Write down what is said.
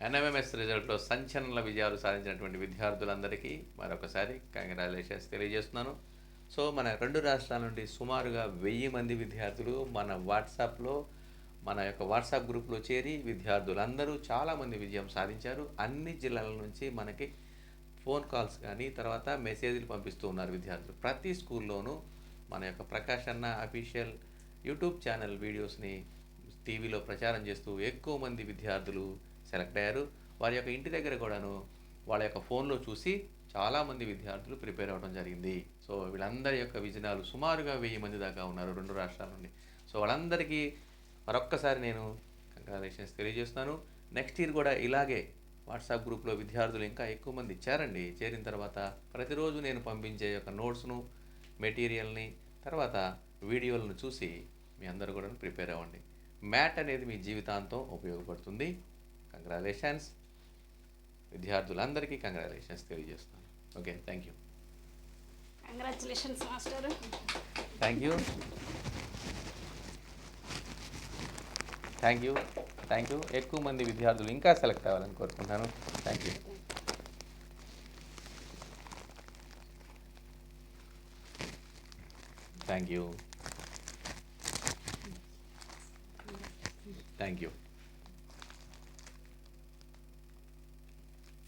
NMMS రిజల్ట్లో సంచలన విజయాలు సాధించినటువంటి విద్యార్థులందరికీ మరొకసారి కంగ్రాచులేషన్స్ తెలియజేస్తున్నాను. సో మన రెండు రాష్ట్రాల నుండి సుమారుగా వెయ్యి మంది విద్యార్థులు మన వాట్సాప్లో మన యొక్క వాట్సాప్ గ్రూప్లో చేరి విద్యార్థులందరూ చాలామంది విజయం సాధించారు. అన్ని జిల్లాల నుంచి మనకి ఫోన్ కాల్స్ కానీ తర్వాత మెసేజ్లు పంపిస్తూ ఉన్నారు విద్యార్థులు. ప్రతి స్కూల్లోనూ మన యొక్క ప్రకాష్ అన్న అఫీషియల్ యూట్యూబ్ ఛానల్ వీడియోస్ని టీవీలో ప్రచారం చేస్తూ ఎక్కువ మంది విద్యార్థులు సెలెక్ట్ అయ్యారు. వారి యొక్క ఇంటి దగ్గర కూడాను వాళ్ళ యొక్క ఫోన్లో చూసి చాలామంది విద్యార్థులు ప్రిపేర్ అవ్వడం జరిగింది. సో వీళ్ళందరి యొక్క విజయాలు సుమారుగా వెయ్యి మంది దాకా ఉన్నారు రెండు రాష్ట్రాల నుండి. సో వాళ్ళందరికీ మరొక్కసారి నేను కంగ్రాచులేషన్స్ తెలియజేస్తున్నాను. నెక్స్ట్ ఇయర్ కూడా ఇలాగే వాట్సాప్ గ్రూప్లో విద్యార్థులు ఇంకా ఎక్కువ మంది చేరండి చేరిన తర్వాత ప్రతిరోజు నేను పంపించే యొక్క నోట్స్ను మెటీరియల్ని తర్వాత వీడియోలను చూసి మీ అందరూ కూడా ప్రిపేర్ అవ్వండి. మ్యాట్ అనేది మీ జీవితాంతం ఉపయోగపడుతుంది. కంగ్రాచులేషన్స్ విద్యార్థులందరికీ కంగ్రాచులేషన్స్ తెలియజేస్తున్నాను. Okay thank you congratulations master thank you thank you thank you ఎక్కువ మంది విద్యార్థులు ఇంకా సెలెక్ట్ అవ్వాలని కోరుకుంటున్నాను. Thank you thank you thank you